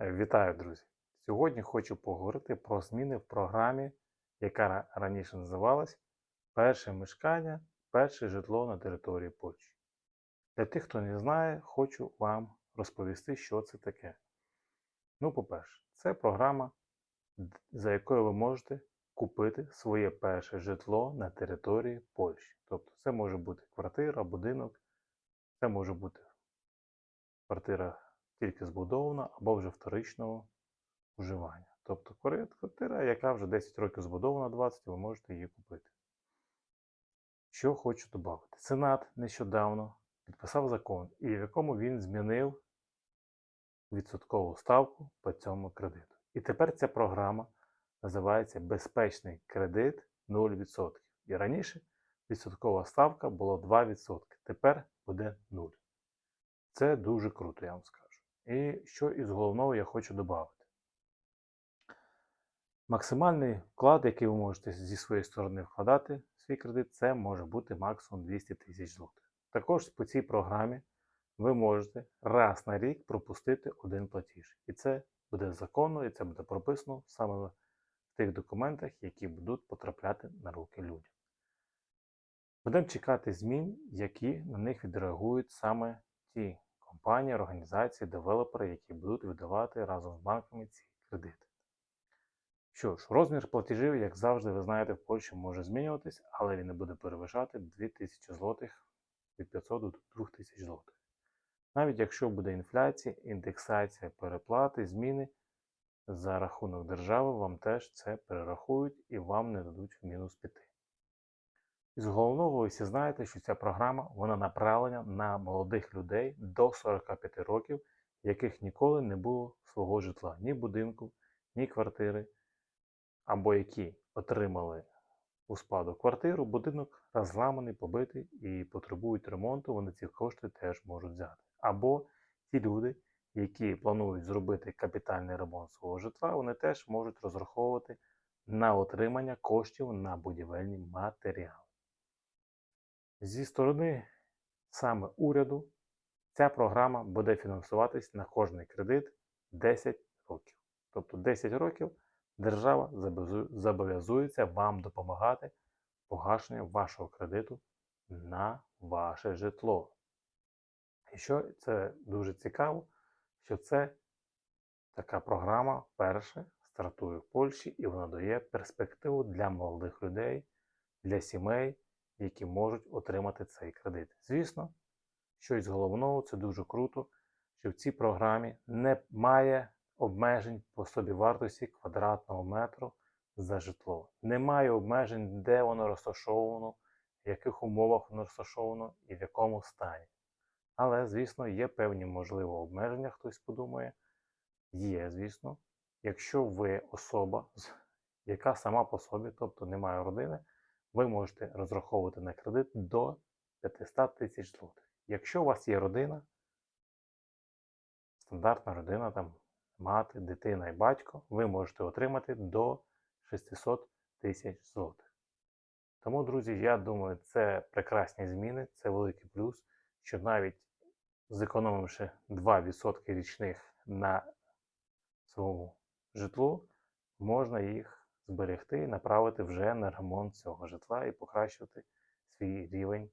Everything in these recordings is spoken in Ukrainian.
Вітаю, друзі! Сьогодні хочу поговорити про зміни в програмі, яка раніше називалась Перше мешкання, перше житло на території Польщі. Для тих, хто не знає, хочу вам розповісти, що це таке. Ну, по-перше, це програма, за якою ви можете купити своє перше житло на території Польщі. Тобто це може бути квартира, будинок, це може бути квартира тільки збудована або вже вторичного вживання. Тобто квартира, яка вже 10 років збудована, 20, ви можете її купити. Що хочу додати. Сенат нещодавно підписав закон, і в якому він змінив відсоткову ставку по цьому кредиту. І тепер ця програма називається Безпечний кредит 0%. І раніше відсоткова ставка була 2%, тепер буде 0. Це дуже круто, я вам скажу. І що із головного я хочу додати. Максимальний вклад, який ви можете зі своєї сторони вкладати в свій кредит, це може бути максимум 200 тисяч злотих. Також по цій програмі ви можете раз на рік пропустити один платіж. І це буде законно, і це буде прописано саме в тих документах, які будуть потрапляти на руки людям. Будемо чекати змін, які на них відреагують саме ті компанії, організації, девелопери, які будуть видавати разом з банками ці кредити. Що ж, розмір платежів, як завжди, ви знаєте, в Польщі може змінюватись, але він не буде перевищати 2000 злотих від 500 до 2000 злотих. Навіть якщо буде інфляція, індексація, переплати, зміни за рахунок держави, вам теж це перерахують і вам не дадуть в мінус піти. Із головного ви всі знаєте, що ця програма вона направлена на молодих людей до 45 років, яких ніколи не було свого житла, ні будинку, ні квартири, або які отримали у спадок квартиру, будинок розламаний, побитий і потребують ремонту, вони ці кошти теж можуть взяти. Або ті люди, які планують зробити капітальний ремонт свого житла, вони теж можуть розраховувати на отримання коштів на будівельні матеріали. Зі сторони саме уряду ця програма буде фінансуватись на кожний кредит 10 років. Тобто 10 років держава зобов'язується вам допомагати в погашенні вашого кредиту на ваше житло. І що це дуже цікаво, що це така програма вперше стартує в Польщі і вона дає перспективу для молодих людей, для сімей, які можуть отримати цей кредит. Звісно, що із головного це дуже круто, що в цій програмі немає обмежень по собівартості квадратного метру за житло. Немає обмежень, де воно розташовано, в яких умовах воно розташовано і в якому стані. Але, звісно, є певні можливо обмеження, хтось подумає. Є, звісно, якщо ви особа, яка сама по собі, тобто не має родини, ви можете розраховувати на кредит до 500 тисяч злотих. Якщо у вас є родина, стандартна родина, там мати, дитина і батько, ви можете отримати до 600 тисяч злотих. Тому, друзі, я думаю, це прекрасні зміни, це великий плюс, що навіть зекономивши 2% річних на своєму житлу, можна їх зберегти направити вже на ремонт цього житла і покращувати свій рівень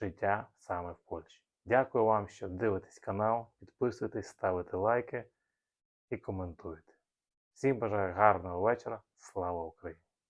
життя саме в Польщі. Дякую вам, що дивитесь канал, підписуйтесь, ставите лайки і коментуєте. Всім бажаю гарного вечора. Слава Україні!